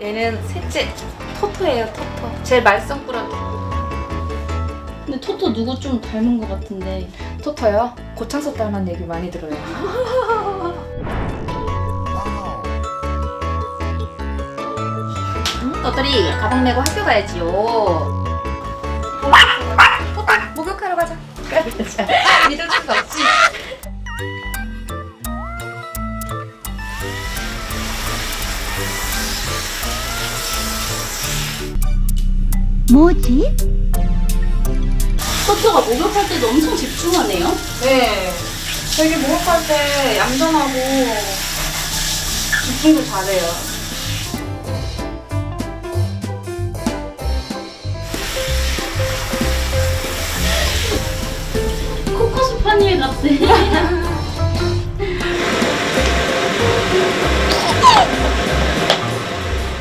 얘는 셋째 토토예요 토토 제일 말썽꾸러기 근데 토토 누구 좀 닮은 것 같은데. 토토요? 고창석 닮은 얘기 많이 들어요 응? 떠돌이 가방 메고 학교 가야지요 토토 목욕하러 가자 가자 믿을 수가 뭐지? 토토가 목욕할 때도 엄청 집중하네요. 네 되게 목욕할 때 얌전하고 집중도 잘해요 코코 스파니엘 같아.